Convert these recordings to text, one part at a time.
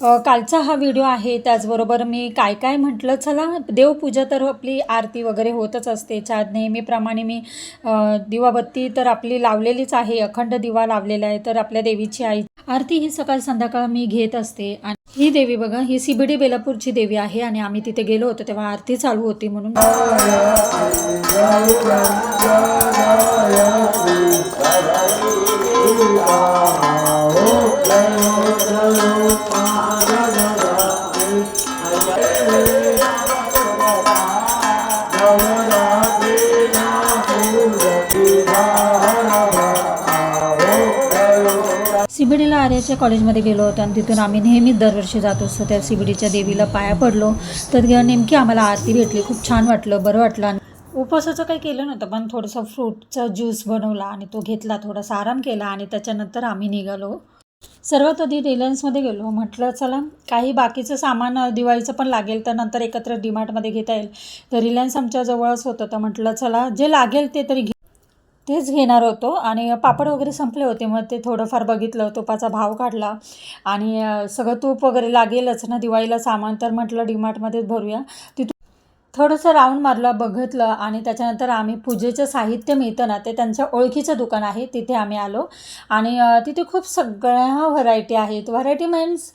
कालचा हा व्हिडिओ आहे त्याचबरोबर मी काय काय म्हटलं चला देवपूजा तर आपली आरती वगैरे होतच असते चा नेहमीप्रमाणे मी दिवाबत्ती तर आपली लावलेलीच आहे अखंड दिवा लावलेला आहे तर आपल्या देवीची आई आरती ही सकाळ संध्याकाळ मी घेत असते आणि ही देवी बघा ही सीबीडी बेलापूरची देवी आहे आणि आम्ही तिथे गेलो होतो तेव्हा आरती चालू होती म्हणून सीबीडीला आर्याच्या कॉलेजमध्ये गेलो होतो आणि तिथून आम्ही नेहमीच दरवर्षी जात असतो. त्या सीबीडीच्या देवीला पाया पडलो. तर नेमकी आम्हाला आरती भेटली. खूप छान वाटलं बरं वाटलं. आणि उपवासाचं काही केलं नव्हतं पण थोडंसं फ्रूटचा ज्यूस बनवला आणि तो घेतला थोडासा आराम केला आणि त्याच्यानंतर आम्ही निघालो. सर्वात आधी रिलायन्समध्ये गेलो. म्हटलं चला काही बाकीचं सामान दिवाळीचं पण लागेल तर नंतर एकत्र डीमार्टमध्ये घेता येईल. तर रिलायन्स आमच्या जवळच होतं. तर म्हटलं चला जे लागेल ते तरी तेच घेणार होतो आणि पापड वगैरे संपले होते. मग ते थोडंफार बघितलं तुपाचा भाव काढला आणि सगळं तूप वगैरे लागेलच ना दिवाळीला सामान तर म्हटलं डीमार्टमध्येच भरूया. तिथून थोडंसं राऊंड मारलं बघितलं आणि त्याच्यानंतर आम्ही पूजेचं साहित्य मिळतं ना ते त्यांच्या ओळखीचं दुकान आहे तिथे आम्ही आलो. आणि तिथे खूप सगळ्या व्हरायटी आहेत. व्हरायटी मीन्स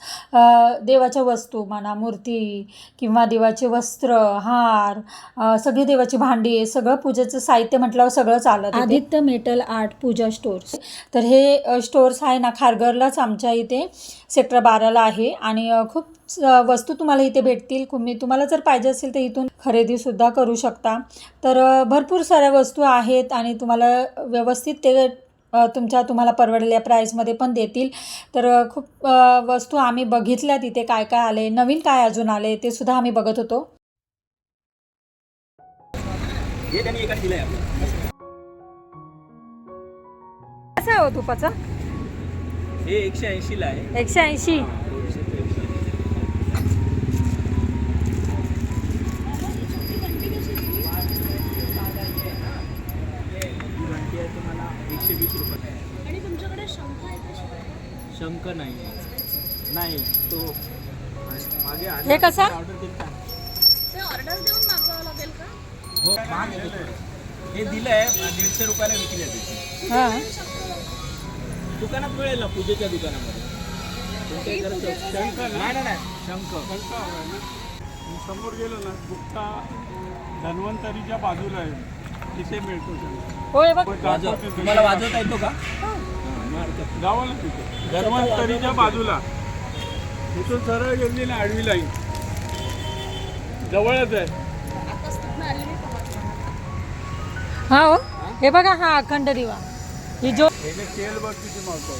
देवाच्या वस्तू म्हणा मूर्ती किंवा देवाचे वस्त्र हार सगळी देवाची भांडी सगळं पूजेचं साहित्य म्हटल्यावर सगळंच आलं Aditya metal art Pooja stores. तर हे स्टोर्स आहे ना खारघरलाच आमच्या इथे सेक्टर बाराला आहे. आणि खूप वस्तू तुम्हाला इथे भेटतील. तुम्ही तुम्हाला जर पाहिजे असेल तर इथून खरेदीसुद्धा करू शकता. तर भरपूर साऱ्या वस्तू आहेत आणि तुम्हाला व्यवस्थित ते तुमच्या तुम्हाला परवडलेल्या प्राईसमध्ये पण देतील. तर खूप वस्तू आम्ही बघितल्या तिथे काय काय आले नवीन काय अजून आले ते सुद्धा आम्ही बघत होतो. कसं आहे हो तुपाचं हे एकशे ऐंशीला आहे. एकशे ऐंशी. नाही? नाही तो मागे हे कसं? ऑर्डर केली का? ते ऑर्डर देऊन मागवावं लागेल का? हो महाग आहे ते. हे दिलंय दीडशे रुपयाला विकली आहे त्याची. हां. दुकानात मिळेल ना पूजेच्या दुकानामध्ये? कोणत्याही जरा शंख नाही. नाही, नाही शंख. समोर गेलो ना गुप्ता धन्वंतरीच्या बाजूला आहे. तिथे मिळतो शंख. होय बघ. वाजव तुम्हाला वाजवता येतो का? तिथे. धन्वंतरीच्या बाजूला. तिथून सरळ गेली ना आडवी लाईन. जवळच आहे. हा हो. हे बघा हा अखंड दिवा. ही जो हे तेल बघ किती मावतो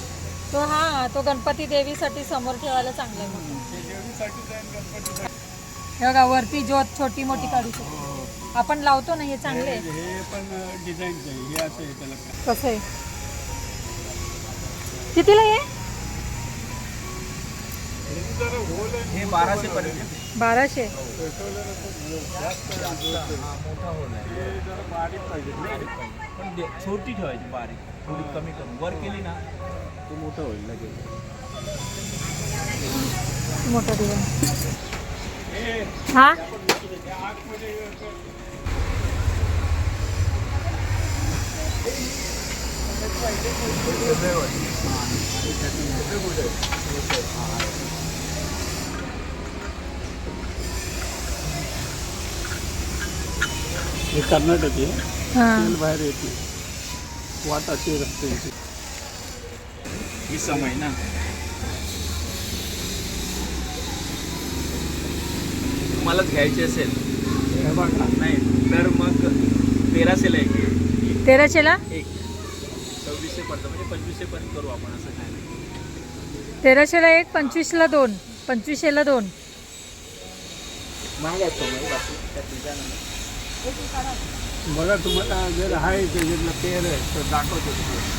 तो हा तो गणपती देवीसाठी समोर ठेवायला चांगला आहे हे बघा वरती ज्योत छोटी मोठी काढू शकतो. आपण लावतो ना हे चांगले. हे पण हे काय. कसं आहे? कितीला हे हे? हे बाराशे पर्यंत मोठा होल आहे हे. पण दे- छोटी ठेवायची बारीक थोडी कमी करून वर केली ना। ते मोठं होईल लगेच मोठा दिवा हे? हा हे कर्नाटक आहे. हा. तेल बाहेर येते. वाटाचे रस्ते येते ही समय ना. तुम्हालाच घ्यायची असेल. हे नाही तर मग तेराशेला एक. तेराशेला? एक. म्हणजे पंचवीसशे पर्यंत करू आपण असं काय नाही. तेराशेला एक पंचवीसला दोन. पंचवीसशेला दोन. महाग आहे. बघा तुम्हाला जर आहे त्याच्यातलं पेर आहे तर दाखवतो तुम्हाला.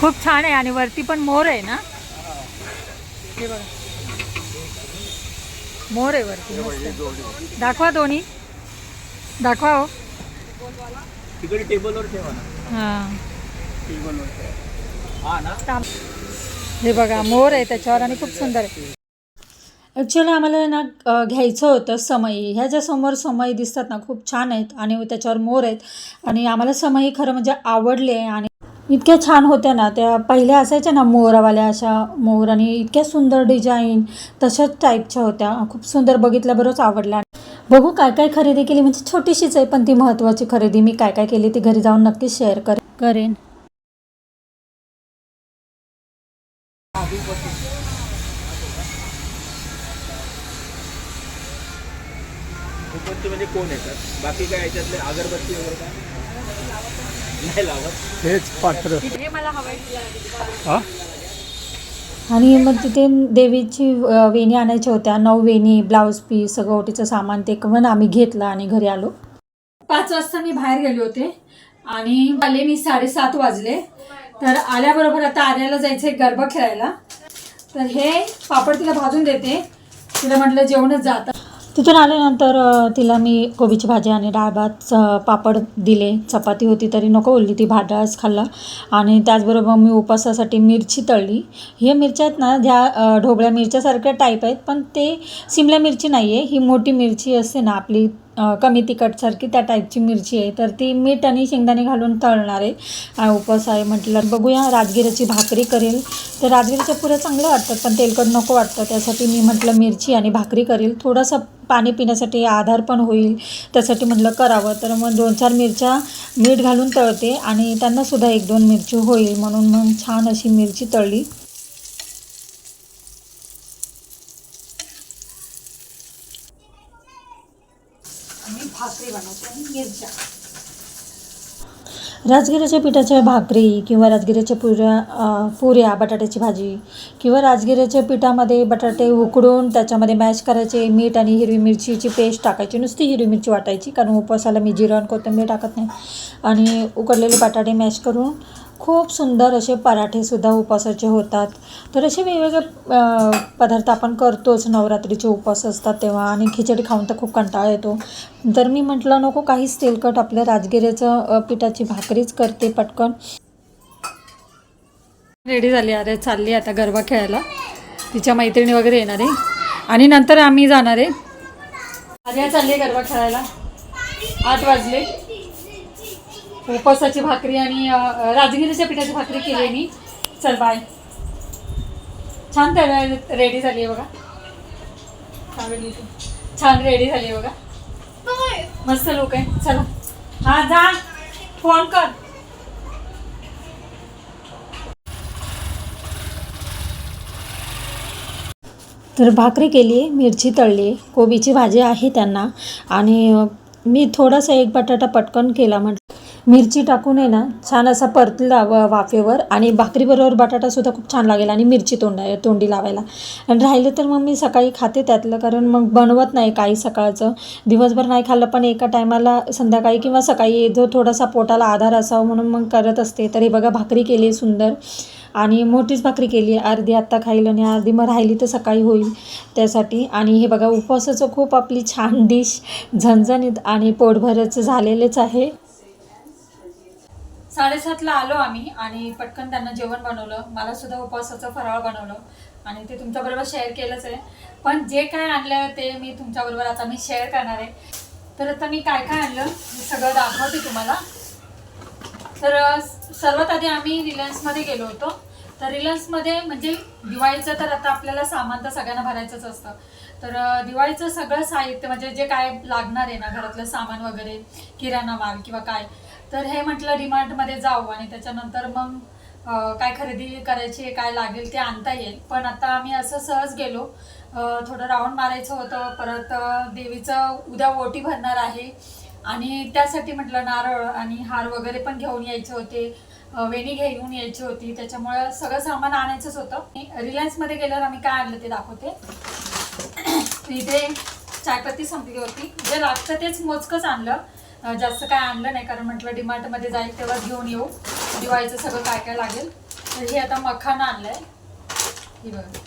खूप छान आहे आणि वरती पण मोर आहे ना? हे बघा. मोर आहे वरती. दाखवा दोन्ही. दाखवा हो. तिकडे टेबलवर ठेवा ना. हां. हा ना? हे बघा मोर आहे त्याच्यावर आणि खूप सुंदर आहे. ॲक्च्युली आम्हाला ना घ्यायचं होतं समई. ह्या ज्या समोर समई दिसतात ना खूप छान आहेत आणि त्याच्यावर मोर आहेत. आणि आम्हाला समई खरं म्हणजे आवडले आणि इतक्या छान होत्या ना त्या पहिल्या असायच्या ना मोरावाल्या अशा मोर आणि इतक्या सुंदर डिझाईन तशाच टाईपच्या होत्या. खूप सुंदर बघितल्याबरोबरच आवडल्या. बघू काय काय खरेदी केली. म्हणजे छोटीशीच आहे पण ती महत्त्वाची खरेदी. मी काय काय केली ती घरी जाऊन नक्कीच शेअर कर करेन. म्हणजे कोण येतात बाकी काय याच्यातले अगरबत्ती वगैरे काय? नाही लावत. हेच पात्र. हा? आणि मग तिथे देवीची वेणी आणायच्या होत्या. नऊ वेणी ब्लाऊज पीस सगळं ओटीचं सामान ते पण आम्ही घेतलं आणि घरी आलो. पाच वाजता मी बाहेर गेले होते आणि आले मी साडेसात वाजले. तर आल्याबरोबर आता आर्याला जायचं आहे गरबा खेळायला. तर हे पापड तिला भाजून देते. तिला म्हटलं जेवणच जातं तिथून आल्यानंतर तिला मी कोबीची भाजी आणि डाळ भात पापड दिले. चपाती होती तरी नको बोलली. ती भात डाळच खाल्ला. आणि त्याचबरोबर मी उपवासासाठी मिरची तळली. हे मिरच्या आहेत ना ह्या ढोबळ्या मिरच्यासारख्या टाईप आहेत. पण ते सिमला मिरची नाही आहे ही मोठी मिरची असते ना आपली कमी तिखटसारखी त्या टाईपची मिरची आहे. तर ती मीठ आणि शेंगदाणे घालून तळणार आहे. उपवास आहे म्हटलं बघूया राजगिराची भाकरी करेल. तर राजगिराच्या पुऱ्या चांगल्या वाटतात पण तेलकट नको वाटतं. त्यासाठी मी म्हटलं मिरची आणि भाकरी करेल. थोडंसं पाणी पिण्यासाठी आधार पण होईल. त्यासाठी म्हटलं करावं. तर मग दोन चार मिरच्या मीठ घालून तळते आणि त्यांनासुद्धा एक दोन मिरची होईल म्हणून मग छान अशी मिरची तळली आणि भाकरी गिरजा. राजगिराच्या पिठाच्या भाकरी किंवा राजगिराच्या पुऱ्या पुऱ्या बटाट्याची भाजी किंवा राजगिराच्या पिठामध्ये बटाटे उकडून त्याच्यामध्ये मॅश करायचे मीठ आणि हिरवी मिरचीची पेस्ट टाकायची. नुसती हिरवी मिरची वाटायची कारण उपवासाला मी जिरं आणि कोथिंबीर टाकत नाही. आणि उकडलेले बटाटे मॅश करून खूप सुंदर असे पराठेसुद्धा उपवासाचे होतात. तर असे वेगवेगळे पदार्थ आपण करतोच. नवरात्रीचे उपवास असतात तेव्हा आणि खिचडी खाऊन तर खूप कंटाळा येतो. तर मी म्हटलं नको काहीच तेलकट. आपल्या राजगिऱ्याचं पिठाची भाकरीच करते पटकन. रेडी झाली. अरे चालली आता गरबा खेळायला. तिच्या मैत्रिणी वगैरे येणार आहे. आणि नंतर आम्ही जाणार आहे. आर्या चालली आहे गरबा खेळायला. आठ वाजले. उपवासाची भाकरी आणि राजगिरीच्या पिठाची भाकरी केली आहे मी. चल बाय छान तर रेडी झाली आहे बघा. आवडली छान रेडी झाली आहे बघा. मस्त लोक आहे. चला. हा जा. फोन कर. तर भाकरी केली आहे मिरची तळली आहे कोबीची भाजी आहे त्यांना. आणि मी थोडासा एक बटाटा पटकन केला म्हटलं मिरची टाकून आहे ना छान असा परतला व वाफेवर आणि भाकरीबरोबर बटाटासुद्धा खूप छान लागेल आणि मिरची तोंडा तोंडी लावायला. आणि राहिलं तर मग मी सकाळी खाते त्यातलं कारण मग बनवत नाही काही सकाळचं. दिवसभर नाही खाल्लं पण एका टायमाला संध्याकाळी किंवा सकाळी जो थोडासा पोटाला आधार असावा म्हणून मग करत असते. तरी बघा भाकरी केली सुंदर. आणि मोठीच भाकरी केली अर्धी आत्ता खाईल आणि अर्धी मग राहिली तर सकाळी होईल त्यासाठी. आणि हे बघा उपवासाचं खूप आपली छान डिश झणझणीत आणि पोटभरच झालेलेच आहे. साडेसातला आलो आम्ही आणि पटकन त्यांना जेवण बनवलं. मला सुद्धा उपवासाचं फराळ बनवलं आणि ते तुमच्याबरोबर शेअर केलंच आहे. पण जे काय आणलं ते मी तुमच्याबरोबर आता मी शेअर करणार आहे. तर आता मी काय काय आणलं मी सगळं दाखवते तुम्हाला. तर सर्वात आधी आम्ही रिलायन्समध्ये गेलो होतो. तर रिलायन्समध्ये म्हणजे दिवाळीचं तर आता आपल्याला सामान तर सगळ्यांना भरायचंच असतं. तर दिवाळीचं सगळं साहित्य म्हणजे जे काय लागणार आहे ना घरातलं सामान वगैरे किराणा माल किंवा काय तर हे म्हटलं डिमार्टमध्ये जाऊ आणि त्याच्यानंतर मग काय खरेदी करायची आहे, काय लागेल ते आणता येईल. पण आता आम्ही असं सहज गेलो. थोडं राऊंड मारायचं होतं. परत देवीचं उद्या ओटी भरणार आहे. आणि त्यासाठी म्हटलं नारळ आणि हार वगैरे पण घेऊन यायचे होते. वेणी घेऊन यायची होती. त्याच्यामुळं सगळं सामान आणायचंच होतं. रिलायन्समध्ये गेल्यावर आम्ही काय आणलं ते दाखवते. इथे चायपत्ती संपली होती. जे लागतं तेच मोजकंच आणलं. जास्त काय आणलं नाही कारण म्हटलं डीमार्टमध्ये जाईल तेव्हा घेऊन येऊ. दिवाळीचं सगळं काय काय लागेल. तर हे आता मखाना आणलं आहे ही बघा.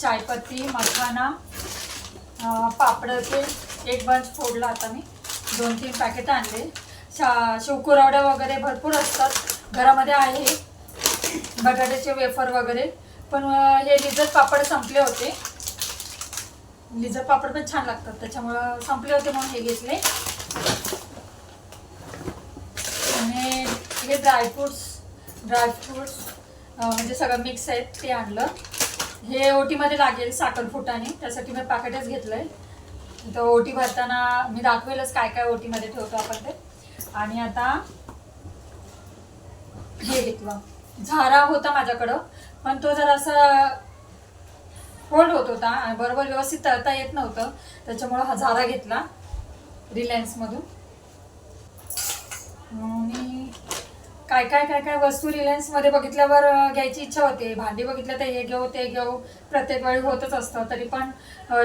चायपत्ती मखाना पापडचे पापडाचे एक बंच फोडला आता मी. दोन तीन पॅकेट आणले. शा शेवकुरवड्या वगैरे भरपूर असतात. घरामध्ये आहे. बटाट्याचे वेफर वगैरे. पण हे लिझर पापड संपले होते. लिझर पापड पण छान लागतात. त्याच्यामुळं संपले होते म्हणून हे घेतले आणि हे ड्रायफ्रूट्स ड्रायफ्रुट्स म्हणजे सगळं मिक्स आहेत ते आणलं. हे ओटीमध्ये लागेल साखरफुटाने त्यासाठी मी पॅकेटच घेतलं आहे तर ओटी भरताना मी दाखवेलच काय काय ओटीमध्ये ठेवतो आपण ते. आणि आता हे घेतलं. झारा होता माझ्याकडं पण तो जरा असा फोल्ड होत होता बरोबर व्यवस्थित तळता येत नव्हतं. त्याच्यामुळं हा झारा घेतला. रिलायन्समधून. आणि काय काय काय काय वस्तू रिलायन्समध्ये बघितल्यावर घ्यायची इच्छा होते. भांडी बघितलं तर हे घेऊ ते घेऊ. प्रत्येक वेळी होतच असतं. तरी पण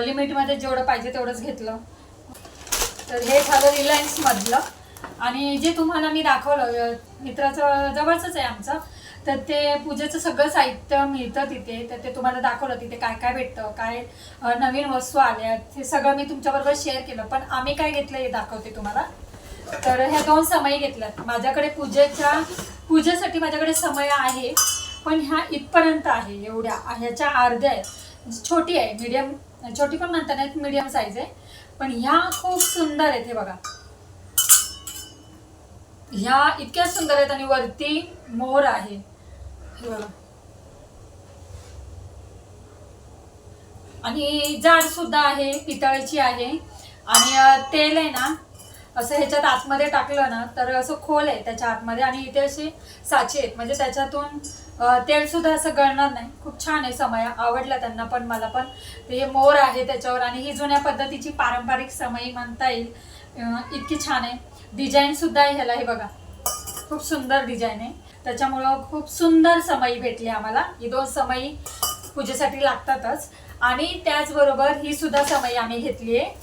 लिमिटमध्ये जेवढं पाहिजे तेवढंच घेतलं. तर हे झालं रिलायन्समधलं आणि जे तुम्हाला मी दाखवलं मित्राचं जवळचंच आहे आमचं. तर ते पूजेचं सगळं साहित्य मिळतं तिथे. तर ते तुम्हाला दाखवलं तिथे काय काय भेटतं काय नवीन वस्तू आल्या हे सगळं मी तुमच्याबरोबर शेअर केलं. पण आम्ही काय घेतलं हे दाखवते तुम्हाला. तर ह्या दोन समय घेतल्यात. माझ्याकडे पूजेच्या पूजेसाठी माझ्याकडे समय आहे पण ह्या इथपर्यंत आहे एवढ्या. ह्याच्या अर्ध्या आहेत. छोटी आहे मीडियम छोटी पण म्हणता नाही मीडियम साईज आहे. पण ह्या खूप सुंदर आहेत हे बघा. ह्या इतक्या सुंदर आहेत आणि वरती मोर आहे. हे बघा. आणि जाड सुद्धा आहे पितळेची आहे. आणि तेल आहे ना असं ह्याच्यात आतमध्ये टाकलं ना तर असं खोल आहे त्याच्या आतमध्ये आणि इथे असे साचे आहेत. म्हणजे त्याच्यातून तेल सुद्धा असं गळणार नाही. खूप छान आहे समय. आवडला त्यांना पण मला पण. हे मोर आहे त्याच्यावर आणि ही जुन्या पद्धतीची पारंपरिक समई म्हणता येईल. इतकी छान आहे. डिझाईन सुद्धा आहे ह्याला. हे बघा. खूप सुंदर डिझाईन आहे. त्याच्यामुळं खूप सुंदर समयी भेटली आम्हाला. ही दोन समई पूजेसाठी लागतातच. आणि त्याचबरोबर ही सुद्धा समई आम्ही घेतली आहे.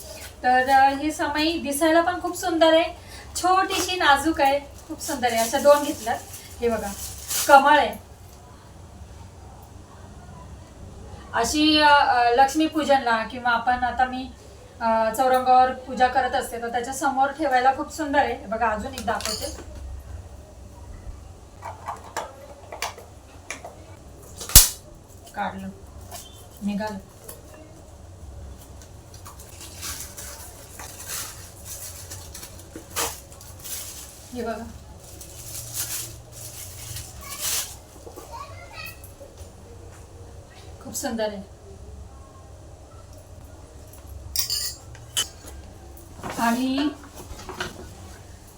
तर ही समई दिसायला पण खूप सुंदर आहे. छोटीशी नाजूक आहे. खूप सुंदर आहे. अशा दोन घेतल्यात हे बघा. कमळ आहे. अशी लक्ष्मी अं, लक्ष्मीपूजनला किंवा आपण आता मी चौरंगावर पूजा करत असते तर त्याच्यासमोर ठेवायला खूप सुंदर आहे. बघा अजून एक दाखवते. काढलं. निघालं. हे बघा. खूप सुंदर आहे. आणि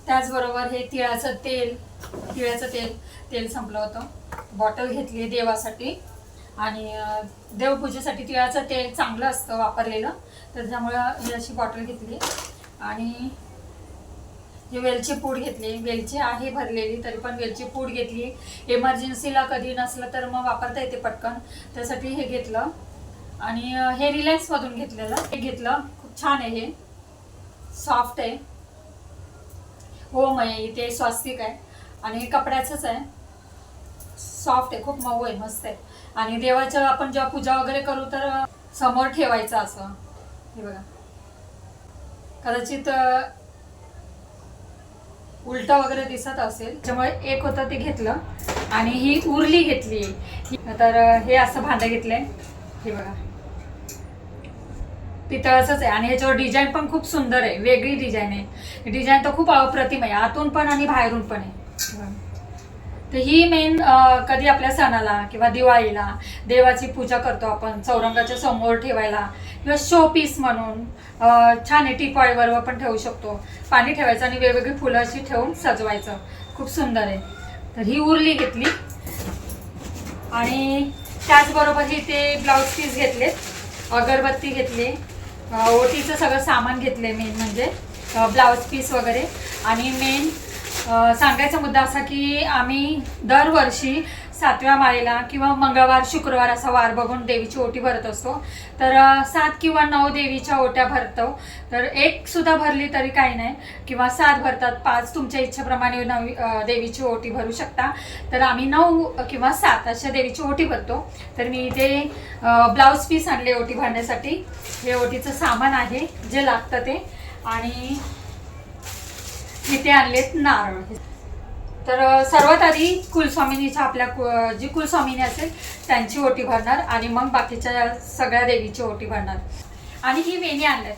त्याचबरोबर हे तिळाचं तेल तिळाचं तेल तेल संपलं होतं. बॉटल घेतली आहे देवासाठी. आणि देवपूजेसाठी तिळाचं तेल चांगलं असतं वापरलेलं. तर त्यामुळं ही अशी बॉटल घेतली आणि वेलची पूड घेतली. वेलची आहे भरलेली तरी पण वेलची पूड घेतली. इमर्जन्सीला कधी नसलं तर मग वापरता येते पटकन. त्यासाठी हे घेतलं. आणि हे रिलायन्समधून घेतलेलं. हे घेतलं. खूप छान आहे हे. सॉफ्ट आहे. होम आहे. इथे स्वास्तिक आहे. आणि हे कपड्याचंच आहे. सॉफ्ट आहे. खूप मऊ आहे. मस्त आहे. आणि देवाचं आपण जेव्हा पूजा वगैरे करू तर समोर ठेवायचं असं. हे बघा. कदाचित उलटा वगैरे दिसत असेल. त्यामुळे एक होतं ते घेतलं आणि ही उरली घेतली. तर हे असं भांडं घेतलंय. हे बघा. पितळाचंच आहे आणि ह्याच्यावर डिझाईन पण खूप सुंदर आहे. वेगळी डिझाईन आहे. डिझाईन तर खूप अप्रतिम आहे. आतून पण आणि बाहेरून पण आहे. तर ही मेन कधी आपल्या सणाला किंवा दिवाळीला देवाची पूजा करतो आपण चौरंगाच्या समोर ठेवायला. किंवा शो पीस म्हणून छान आहे टीपॉयवर पण ठेवू शकतो. पाणी ठेवायचं आणि वेगवेगळी फुलं अशी ठेवून सजवायचं. खूप सुंदर आहे. तर ही उरली घेतली. आणि त्याचबरोबर ही ते ब्लाऊज पीस घेतलेत अगरबत्ती घेतली. ओटीचं सगळं सामान घेतले मेन म्हणजे ब्लाऊज पीस वगैरे. आणि मेन सांगायचा मुद्दा असा की आम्ही दरवर्षी सातव्या माळेला किंवा मंगळवार शुक्रवार असा वार बघून देवीची ओटी भरत असतो. तर सात किंवा नऊ देवीच्या ओट्या भरतो. तर एक सुद्धा भरली तरी काही नाही. किंवा सात भरतात पाच तुमच्या इच्छेप्रमाणे नवी देवीची ओटी भरू शकता. तर आम्ही नऊ किंवा सात अशा देवीची ओटी भरतो. तर मी इथे ब्लाऊज पीस आणले ओटी भरण्यासाठी. हे ओटीचं सामान आहे जे लागतं ते. आणि इथे आणलेत नारळ. तर सर्वात आधी कुलस्वामिनीच्या आपल्या कु- जी कुलस्वामिनी असेल त्यांची ओटी भरणार आणि मग बाकीच्या सगळ्या देवीची ओटी भरणार. आणि ही वेणी आणल्यात.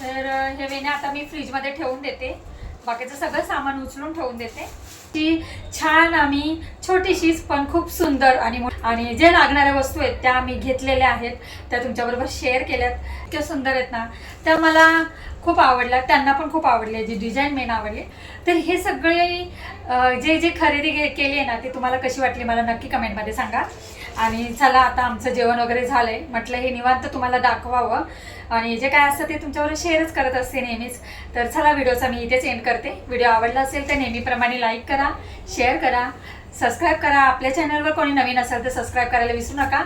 तर हे वेण्या आता मी फ्रीजमध्ये ठेवून देते. बाकीचं सगळं सामान उचलून ठेवून देते. ती छान आम्ही छोटीशीच पण खूप सुंदर आणि आणि जे लागणाऱ्या वस्तू आहेत त्या आम्ही घेतलेल्या आहेत. त्या तुमच्याबरोबर शेअर केल्यात. इतक्या सुंदर आहेत ना. त्या मला खूप आवडल्या. त्यांना पण खूप आवडले जी डिझाईन मेन आवडली. तर हे सगळे जे जे खरेदी केली आहे ना ती तुम्हाला कशी वाटली मला नक्की कमेंटमध्ये सांगा. आणि चला आता आमचं जेवण वगैरे झालंय. म्हटलं हे निवांत तुम्हाला दाखवावं. आणि जे काय असतं ते तुमच्यावर शेअरच करत असते नेहमीच. तर चला व्हिडिओचा मी इथेच एंड करते. व्हिडिओ आवडला असेल तर नेहमीप्रमाणे लाईक करा शेअर करा सबस्क्राईब करा. आपल्या चॅनलवर कोणी नवीन असेल तर सबस्क्राईब करायला विसरू नका.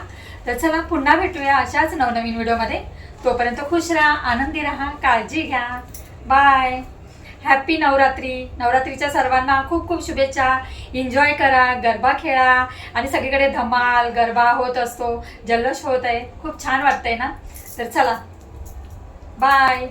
तर चला पुन्हा भेटूया अशाच नवनवीन व्हिडिओमध्ये. तोपर्यंत खुश राहा आनंदी राहा काळजी घ्या. Bye happy Navratri. नवरात्रीच्या सर्वांना खूप खूप शुभेच्छा. एन्जॉय करा गरबा खेळा. आणि सगळीकडे धमाल गरबा होत असतो. जल्लोष होत आहे. खूप छान वाटतंय ना? तर चला. बाय